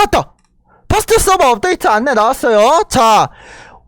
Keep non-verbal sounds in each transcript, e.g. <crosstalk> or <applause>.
맞다! 퍼스트 서버 업데이트 안내 나왔어요. 자,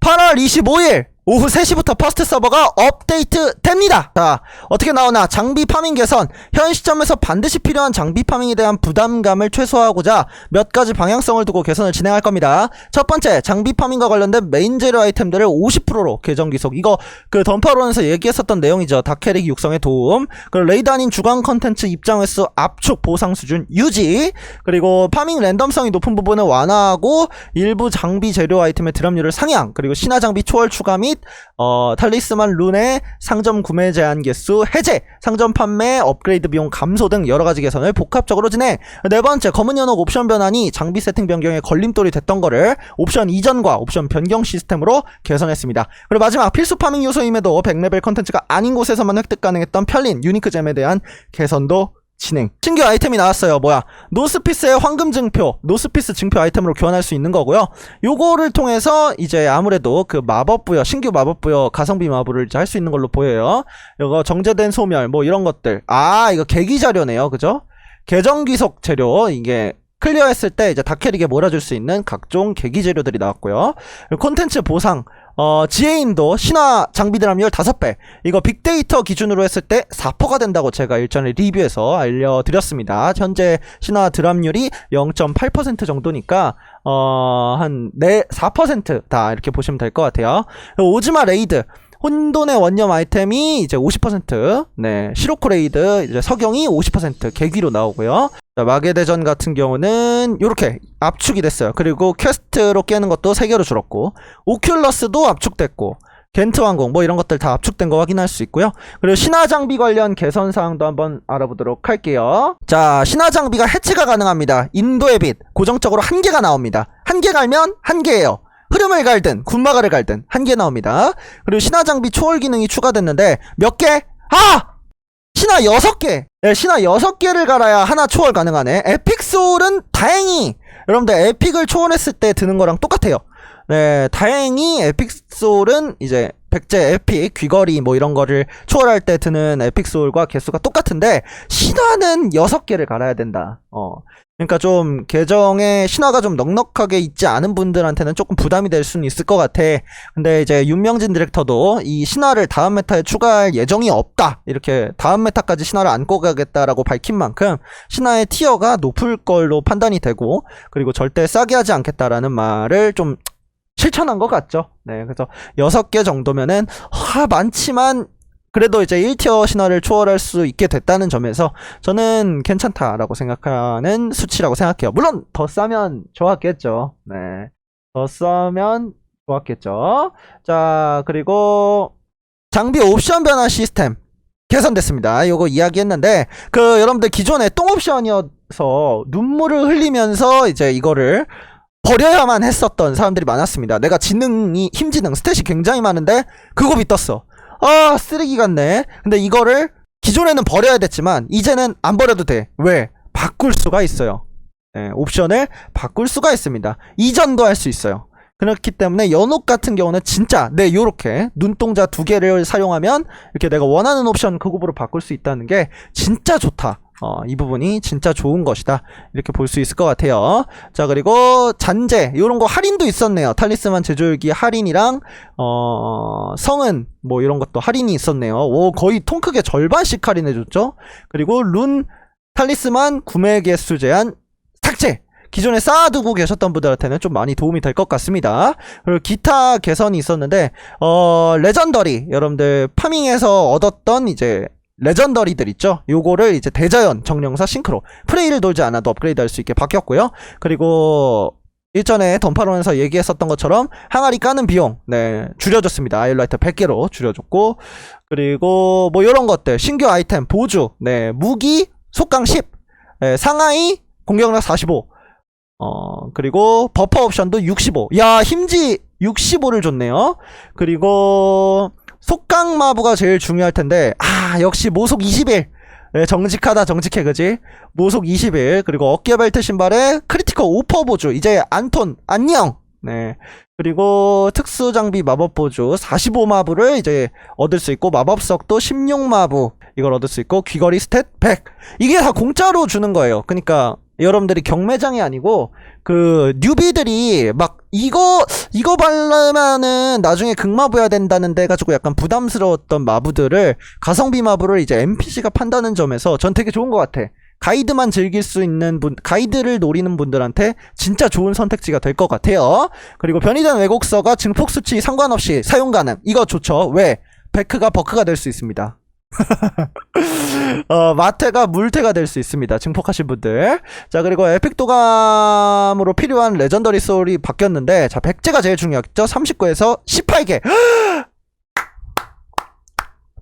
8월 25일 오후 3시부터 퍼스트 서버가 업데이트 됩니다. 자, 어떻게 나오나 장비 파밍 개선. 현 시점에서 반드시 필요한 장비 파밍에 대한 부담감을 최소화하고자 몇 가지 방향성을 두고 개선을 진행할 겁니다. 첫 번째, 장비 파밍과 관련된 메인 재료 아이템들을 50%로 계정 기속. 이거 그 던파론에서 얘기했었던 내용이죠. 다캐릭 육성에 도움. 그리고 레이드 아닌 주간 컨텐츠 입장 횟수 압축 보상 수준 유지. 그리고 파밍 랜덤성이 높은 부분을 완화하고 일부 장비 재료 아이템의 드랍률을 상향. 그리고 신화 장비 초월 추가 및 어, 탈리스만 룬의 상점 구매 제한 개수 해제, 상점 판매, 업그레이드 비용 감소 등 여러 가지 개선을 복합적으로 진행. 네 번째, 검은 연옥 옵션 변환이 장비 세팅 변경에 걸림돌이 됐던 거를 옵션 이전과 옵션 변경 시스템으로 개선했습니다. 그리고 마지막 필수 파밍 요소임에도 100레벨 컨텐츠가 아닌 곳에서만 획득 가능했던 편린 유니크 잼에 대한 개선도 진행. 신규 아이템이 나왔어요. 뭐야? 노스피스의 황금 증표, 노스피스 증표 아이템으로 교환할 수 있는 거고요. 요거를 통해서 이제 아무래도 그 마법 부여, 신규 마법 부여 가성비 이제 할수 있는 걸로 보여요. 요거 정제된 소멸, 뭐 이런 것들. 아, 이거 계기 자료네요. 그죠? 계정 귀속 재료, 이게 클리어했을 때 이제 다캐릭에 몰아줄 수 있는 각종 계기 재료들이 나왔고요. 콘텐츠 보상, 어, 지혜인도 신화 장비 드랍률 5배. 이거 빅데이터 기준으로 했을 때 4%가 된다고 제가 일전에 리뷰에서 알려드렸습니다. 현재 신화 드랍률이 0.8% 정도니까, 어, 한, 네, 4%다. 이렇게 보시면 될 것 같아요. 오즈마 레이드. 혼돈의 원념 아이템이 이제 50%, 네, 시로코 레이드, 이제 석영이 50% 계기로 나오고요. 자, 마계대전 같은 경우는 이렇게 압축이 됐어요. 그리고 퀘스트로 깨는 것도 3개로 줄었고, 오큘러스도 압축됐고, 겐트 왕공 뭐 이런 것들 다 압축된 거 확인할 수 있고요. 그리고 신화 장비 관련 개선 사항도 한번 알아보도록 할게요. 자, 신화 장비가 해체가 가능합니다. 인도의 빛 고정적으로 한 개가 나옵니다. 한 개 갈면 한 개예요. 흐름을 갈든 군마가를 갈든 한 개 나옵니다. 그리고 신화 장비 초월 기능이 추가됐는데 몇 개? 아! 신화 6개! 네, 신화 6개를 갈아야 하나 초월 가능하네. 에픽 소울은 다행히 여러분들 에픽을 초월했을 때 드는 거랑 똑같아요. 네, 다행히 에픽 소울은 이제 백제 에픽 귀걸이 뭐 이런 거를 초월할 때 드는 에픽 소울과 개수가 똑같은데 신화는 6개를 갈아야 된다. 어. 그러니까 좀 계정에 신화가 좀 넉넉하게 있지 않은 분들한테는 조금 부담이 될 수는 있을 것 같아. 근데 이제 윤명진 디렉터도 이 신화를 다음 메타에 추가할 예정이 없다. 이렇게 다음 메타까지 신화를 안고 가겠다라고 밝힌 만큼 신화의 티어가 높을 걸로 판단이 되고 그리고 절대 싸게 하지 않겠다라는 말을 좀 실천한 것 같죠. 네, 그래서 여섯 개 정도면은 하 많지만 그래도 이제 1티어 신화를 초월할 수 있게 됐다는 점에서 저는 괜찮다라고 생각하는 수치라고 생각해요. 물론 더 싸면 좋았겠죠. 네. 더 싸면 좋았겠죠. 자, 그리고 장비 옵션 변화 시스템 개선됐습니다. 요거 이야기했는데 그 여러분들 기존에 똥 옵션이어서 눈물을 흘리면서 이제 이거를 버려야만 했었던 사람들이 많았습니다. 내가 지능이 힘지능 스탯이 굉장히 많은데 그거 믿었어. 아 쓰레기 같네. 근데 이거를 기존에는 버려야 됐지만 이제는 안 버려도 돼. 왜? 바꿀 수가 있어요. 네, 옵션을 바꿀 수가 있습니다. 이전도 할 수 있어요. 그렇기 때문에 연옥 같은 경우는 진짜 네 요렇게 눈동자 두 개를 사용하면 이렇게 내가 원하는 옵션 그 급으로 바꿀 수 있다는 게 진짜 좋다. 어, 이 부분이 진짜 좋은 것이다. 이렇게 볼 수 있을 것 같아요. 자, 그리고 잔재. 요런 거 할인도 있었네요. 탈리스만 제조일기 할인이랑, 어, 성은 뭐 이런 것도 할인이 있었네요. 오, 거의 통 크게 절반씩 할인해줬죠. 그리고 룬 탈리스만 구매 개수 제한 삭제. 기존에 쌓아두고 계셨던 분들한테는 좀 많이 도움이 될 것 같습니다. 그리고 기타 개선이 있었는데, 어, 레전더리. 여러분들 파밍에서 얻었던 이제 레전더리들 있죠? 요거를 이제 대자연 정령사 싱크로 프레이를 돌지 않아도 업그레이드 할 수 있게 바뀌었고요. 그리고 일전에 던파론에서 얘기했었던 것처럼 항아리 까는 비용 네 줄여줬습니다. 아일라이트 100개로 줄여줬고 그리고 뭐 이런 것들 신규 아이템 보주 네 무기 속강 10 네, 상하이 공격력 45 어, 그리고 버퍼 옵션도 65. 야, 힘지 65를 줬네요. 그리고 속강 마부가 제일 중요할 텐데, 아, 역시 모속 21. 네, 정직하다, 정직해, 그지? 모속 21. 그리고 어깨 벨트 신발에 크리티컬 오퍼 보조. 이제 안톤, 안녕! 네. 그리고 특수 장비 마법 보조 45마부를 이제 얻을 수 있고, 마법석도 16마부. 이걸 얻을 수 있고, 귀걸이 스탯 100. 이게 다 공짜로 주는 거예요. 그니까, 여러분들이 경매장이 아니고 그 뉴비들이 막 이거 이거 바르면은 나중에 극마부야 된다는데 해가지고 약간 부담스러웠던 마부들을 가성비 마부를 이제 NPC가 판다는 점에서 전 되게 좋은 것 같아. 가이드만 즐길 수 있는 분, 가이드를 노리는 분들한테 진짜 좋은 선택지가 될 것 같아요. 그리고 변이된 왜곡서가 증폭 수치 상관없이 사용 가능. 이거 좋죠. 왜? 베크가 버크가 될 수 있습니다. <laughs> 어, 마태가 물태가 될 수 있습니다. 증폭하신 분들. 자, 그리고 에픽 도감으로 필요한 레전더리 소울이 바뀌었는데, 자, 백제가 제일 중요했죠. 39에서 18개.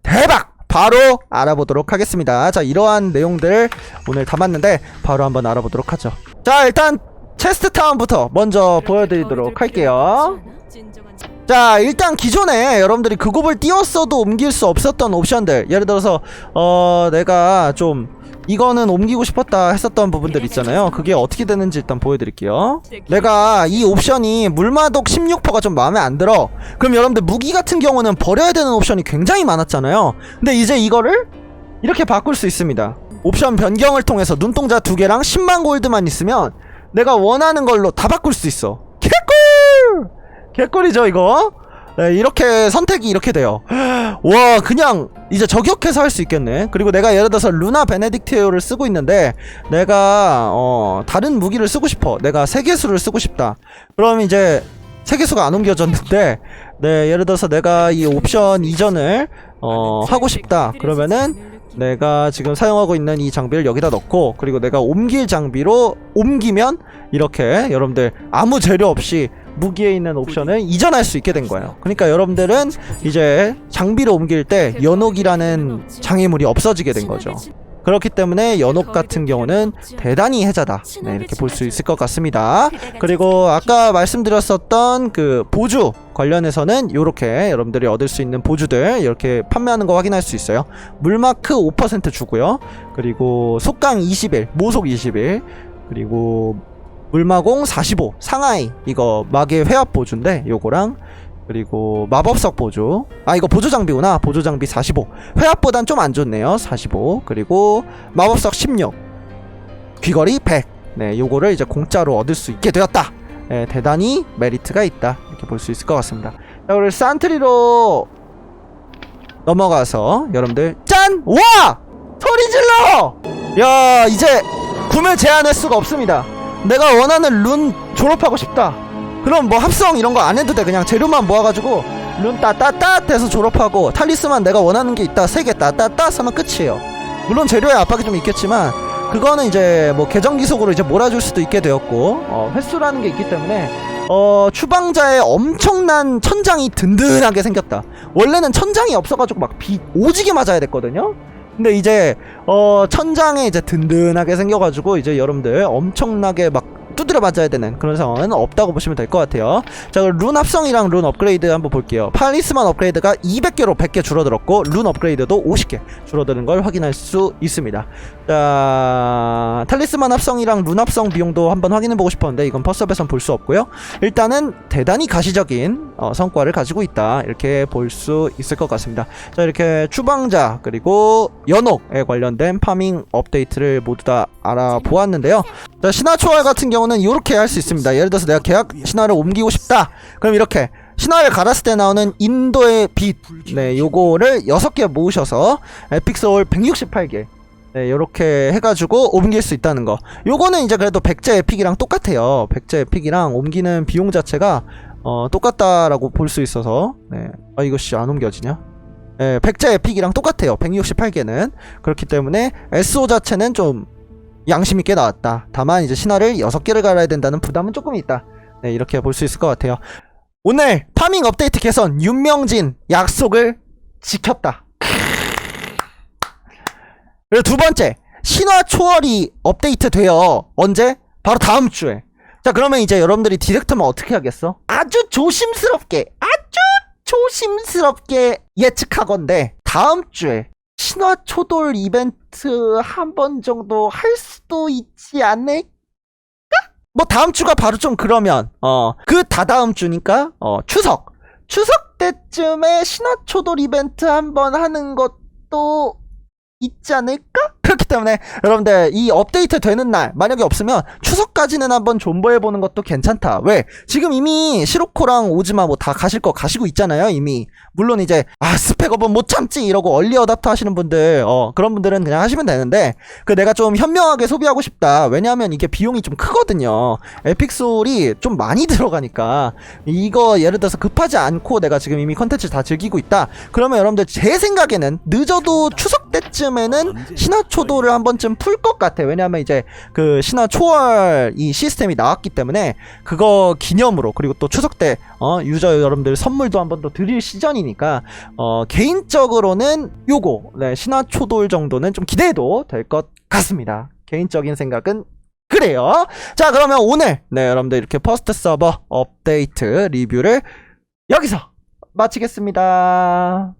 대박! 바로 알아보도록 하겠습니다. 자, 이러한 내용들 오늘 담았는데, 바로 한번 알아보도록 하죠. 자, 일단, 체스트 타운부터 먼저 보여드리도록 할게요. 자 일단 기존에 여러분들이 그 곱을 띄웠어도 옮길 수 없었던 옵션들. 예를 들어서 어 내가 좀 이거는 옮기고 싶었다 했었던 부분들 있잖아요. 그게 어떻게 되는지 일단 보여드릴게요. 내가 이 옵션이 물마독 16%가 좀 마음에 안 들어. 그럼 여러분들 무기 같은 경우는 버려야 되는 옵션이 굉장히 많았잖아요. 근데 이제 이거를 이렇게 바꿀 수 있습니다. 옵션 변경을 통해서 눈동자 두 개랑 10만 골드만 있으면 내가 원하는 걸로 다 바꿀 수 있어 개꿀 개꿀이죠 이거? 네, 이렇게 선택이 이렇게 돼요. 와 그냥 이제 저격해서 할 수 있겠네. 그리고 내가 예를 들어서 루나 베네딕티오를 쓰고 있는데 내가 어 다른 무기를 쓰고 싶어. 내가 세계수를 쓰고 싶다. 그럼 이제 세계수가 안 옮겨졌는데 네 예를 들어서 내가 이 옵션 이전을 어 하고 싶다. 그러면은 내가 지금 사용하고 있는 이 장비를 여기다 넣고 그리고 내가 옮길 장비로 옮기면 이렇게 여러분들 아무 재료 없이 무기에 있는 옵션을 이전할 수 있게 된 거예요. 그러니까 여러분들은 이제 장비를 옮길 때 연옥이라는 장애물이 없어지게 된 거죠. 그렇기 때문에 연옥 같은 경우는 대단히 해자다. 네, 이렇게 볼 수 있을 것 같습니다. 그리고 아까 말씀드렸었던 그 보주 관련해서는 이렇게 여러분들이 얻을 수 있는 보주들 이렇게 판매하는 거 확인할 수 있어요. 물마크 5% 주고요. 그리고 속강 20일, 모속 20일, 그리고 물마공 45 상하이. 이거 마계 회합 보조인데 요거랑. 그리고 마법석 보조. 아 이거 보조 장비구나. 보조 장비 45 회합보단 좀 안 좋네요. 45 그리고 마법석 16 귀걸이 100네 요거를 이제 공짜로 얻을 수 있게 되었다. 네, 대단히 메리트가 있다. 이렇게 볼 수 있을 것 같습니다. 자 우리 산트리로 넘어가서 여러분들 짠! 와! 소리 질러! 야 이제 구매 제한 횟수가 없습니다 내가 원하는 룬 졸업하고 싶다. 그럼 뭐 합성 이런 거 안 해도 돼. 그냥 재료만 모아가지고 룬 따따따 해서 졸업하고 탈리스만 내가 원하는 게 있다. 세 개 따따따 하면 끝이에요. 물론 재료에 압박이 좀 있겠지만 그거는 이제 뭐 계정 기속으로 이제 몰아줄 수도 있게 되었고 어, 횟수라는 게 있기 때문에 어 추방자의 엄청난 천장이 든든하게 생겼다. 원래는 천장이 없어가지고 막 비 오지게 맞아야 됐거든요. 근데 이제 어 천장에 이제 든든하게 생겨가지고 이제 여러분들 엄청나게 막 두드려 맞아야 되는 그런 상황은 없다고 보시면 될 것 같아요. 자, 그럼 룬 합성이랑 룬 업그레이드 한번 볼게요. 팔리스만 업그레이드가 200개로 100개 줄어들었고 룬 업그레이드도 50개 줄어드는 걸 확인할 수 있습니다. 자, 탈리스만 합성이랑 룬 합성 비용도 한번 확인해 보고 싶었는데 이건 퍼스업에선 볼 수 없고요. 일단은 대단히 가시적인 어, 성과를 가지고 있다 이렇게 볼 수 있을 것 같습니다. 자, 이렇게 추방자 그리고 연옥에 관련된 파밍 업데이트를 모두 다 알아보았는데요. 자, 신화 초월 같은 경우 는 이렇게 할 수 있습니다. 예를 들어서 내가 계약 신화를 옮기고 싶다. 그럼 이렇게 신화를 갈았을 때 나오는 인도의 빛, 네, 요거를 6개 모으셔서 에픽 소울 168개. 네, 요렇게 해가지고 옮길 수 있다는 거. 요거는 이제 그래도 백제 에픽이랑 똑같아요. 백제 에픽이랑 옮기는 비용 자체가 어, 똑같다라고 볼 수 있어서, 네. 아, 이거 씨, 안 옮겨지냐? 네, 백제 에픽이랑 똑같아요. 168개는. 그렇기 때문에 SO 자체는 좀 양심 있게 나왔다. 다만 이제 신화를 6개를 갈아야 된다는 부담은 조금 있다. 네, 이렇게 볼 수 있을 것 같아요. 오늘 파밍 업데이트 개선 윤명진 약속을 지켰다. 그리고 두 번째, 신화 초월이 업데이트 되어 언제? 바로 다음 주에. 자, 그러면 이제 여러분들이 디렉트면 어떻게 하겠어? 아주 조심스럽게, 아주 조심스럽게 예측하건데, 다음 주에 신화 초돌 이벤트 한 번 정도 할 수도 있지 않을까? 뭐 다음 주가 바로 좀 그러면 어 그 다다음 주니까 어 추석 추석 때쯤에 신화 초돌 이벤트 한 번 하는 것도 있지 않을까? 그렇기 때문에 여러분들 이 업데이트 되는 날 만약에 없으면 추석까지는 한번 존버해 보는 것도 괜찮다. 왜? 지금 이미 시로코랑 오지마 뭐 다 가실 거 가시고 있잖아요 이미. 물론 이제 아 스펙 업은 못 참지 이러고 얼리 어답터 하시는 분들 어 그런 분들은 그냥 하시면 되는데 그 내가 좀 현명하게 소비하고 싶다. 왜냐하면 이게 비용이 좀 크거든요. 에픽솔이 좀 많이 <laughs> 들어가니까 이거 예를 들어서 급하지 않고 내가 지금 이미 컨텐츠 다 즐기고 있다. 그러면 여러분들 제 생각에는 늦어도 추석 때쯤에는 신화 초도를 한 번쯤 풀 것 같아. 왜냐하면 이제 그 신화 초월 이 시스템이 나왔기 때문에 그거 기념으로 그리고 또 추석 때 어, 유저 여러분들 선물도 한 번 더 드릴 시전이니까 어, 개인적으로는 요거 네, 신화 초돌 정도는 좀 기대해도 될 것 같습니다. 개인적인 생각은 그래요. 자, 그러면 오늘 네, 여러분들 이렇게 퍼스트 서버 업데이트 리뷰를 여기서 마치겠습니다.